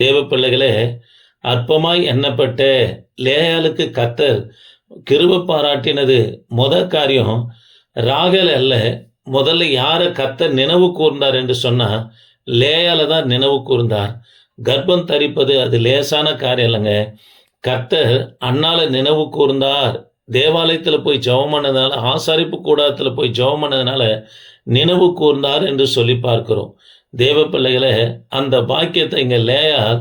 தேவ பிள்ளைகளே அற்பமாய் எண்ணப்பட்ட லேயாளுக்கு கத்தர் கிருப பாராட்டினது முத காரியம் ராகல் அல்ல முதல்ல யாரை கத்தர் நினைவு கூர்ந்தார் என்று சொன்னால் லேயால தான் நினைவு கூர்ந்தார். கர்ப்பம் தரிப்பது அது லேசான காரியம் இல்லைங்க. கத்தர் அண்ணால நினைவு கூர்ந்தார். தேவாலயத்தில் போய் ஜெபம் பண்ணதுனால ஆசாரிப்பு கூடாரத்தில் போய் ஜெபம் பண்ணதுனால நினைவு கூர்ந்தார் என்று சொல்லி பார்க்கிறோம். தேவ பிள்ளைகளை அந்த பாக்கியத்தை இங்க லேயால்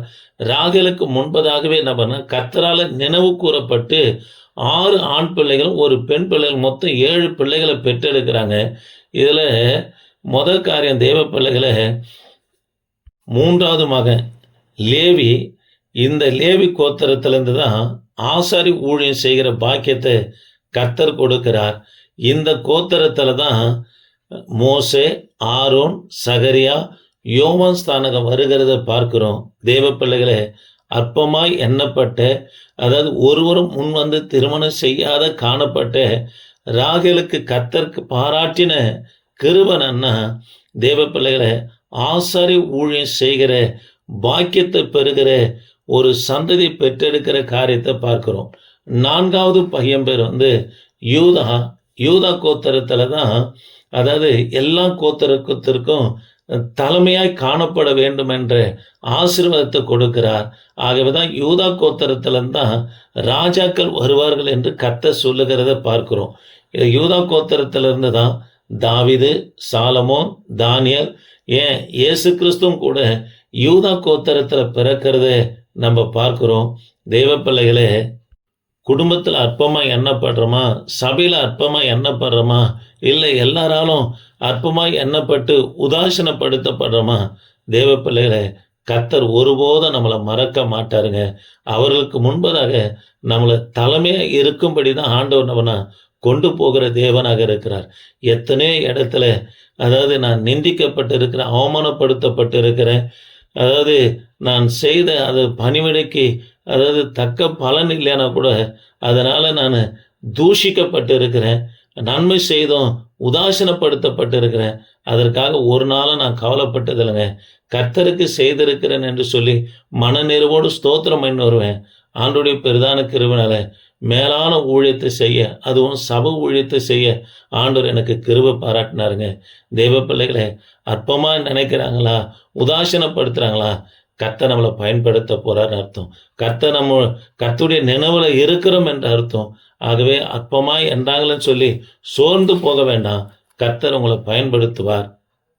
ராகலுக்கு முன்பதாகவே என்ன பண்ண கத்தரால நினைவு கூறப்பட்டு ஆறு ஆண் பிள்ளைகளும் ஒரு பெண் பிள்ளைகள் மொத்தம் ஏழு பிள்ளைகளை பெற்றெடுக்கிறாங்க. இதுல முதல் காரியம் தேவ பிள்ளைகளை மூன்றாவது மகன் லேவி இந்த லேவி கோத்திரத்திலிருந்து தான் ஆசாரி ஊழியம் செய்கிற பாக்கியத்தை கத்தர் கொடுக்கிறார். இந்த கோத்தரத்தில் தான் மோசே ஆரோன் சகரியா யோவான் ஸ்தானகம் வருகிறத பார்க்கிறோம். தேவ பிள்ளைகளே அற்பமாய் எண்ணப்பட்ட அதாவது ஒருவரும் முன் வந்து திருமணம் செய்யாத காணப்பட்ட ராகலுக்கு கத்தற்கு பாராட்டின கிருபன் அண்ணா தேவ பிள்ளைகளை ஆசாரி ஊழியம் செய்கிற பாக்கியத்தை பெறுகிற ஒரு சந்ததி பெற்றெடுக்கிற காரியத்தை பார்க்கிறோம். நான்காவது பையன் பேர் வந்து யூதா யூதா கோத்தரத்தில் தான் அதாவது எல்லா கோத்தரத்திற்கும் தலைமையாய் காணப்பட வேண்டும் என்ற ஆசீர்வாதத்தை கொடுக்கிறார். ஆகவே தான் யூதா கோத்தரத்துல தான் ராஜாக்கள் வருவார்கள் என்று கத்த சொல்லுகிறத பார்க்கிறோம். இது யூதா கோத்தரத்திலிருந்து தான் தாவிது சாலமோன் தானியல் ஏன் இயேசு கிறிஸ்துவும் கூட யூதா கோத்தரத்தில் பிறக்கிறத நம்ம பார்க்கிறோம். தெய்வ பிள்ளைகளே குடும்பத்தில் அற்பமாக எண்ணப்படுறோமா? சபையில் அற்பமாக எண்ணப்படுறோமா? இல்லை எல்லாராலும் அற்பமாக எண்ணப்பட்டு உதாசீனப்படுத்தப்படுறோமா? தேவ பிள்ளைகளை கத்தர் ஒருபோதும் நம்மளை மறக்க மாட்டாருங்க. அவர்களுக்கு முன்பதாக நம்மளை தலைமையாக இருக்கும்படி தான் ஆண்டவர் நம்மனா கொண்டு போகிற தேவனாக இருக்கிறார். எத்தனையோ இடத்துல அதாவது நான் நிந்திக்கப்பட்டு இருக்கிறேன் அவமானப்படுத்தப்பட்டு இருக்கிறேன் அதாவது நான் செய்த அது பணிவிடைக்கு அதாவது தக்க பலன் இல்லைன்னா கூட அதனால் நான் தூஷிக்கப்பட்டு இருக்கிறேன் நன்மை செய்தும் உதாசீனப்படுத்தப்பட்டு இருக்கிறேன் அதற்காக ஒரு நாளும் நான் கவலைப்பட்டதில்லைங்க கர்த்தருக்கு செய்திருக்கிறேன் என்று சொல்லி மனநிறைவோடு ஸ்தோத்திரம் பண்ணி வருவேன். ஆண்டுடைய பெரிதான கிருவினால மேலான ஊழியத்தை செய்ய அதுவும் சப ஊழியத்தை செய்ய ஆண்டவர் எனக்கு கிருவை பாராட்டினாருங்க. தெய்வ பிள்ளைகளை அற்பமாக நினைக்கிறாங்களா? உதாசீனப்படுத்துகிறாங்களா கர்த்தர் நம்மளை பயன்படுத்த போறாருன்னு அர்த்தம். கர்த்தர் நம்ம கர்த்துடைய நினைவுல இருக்கிறோம் என்ற அர்த்தம். ஆகவே அற்பமாய் என்றாங்களேன்னு சொல்லி சோர்ந்து போக வேண்டாம். கர்த்தர் உங்களை பயன்படுத்துவார்.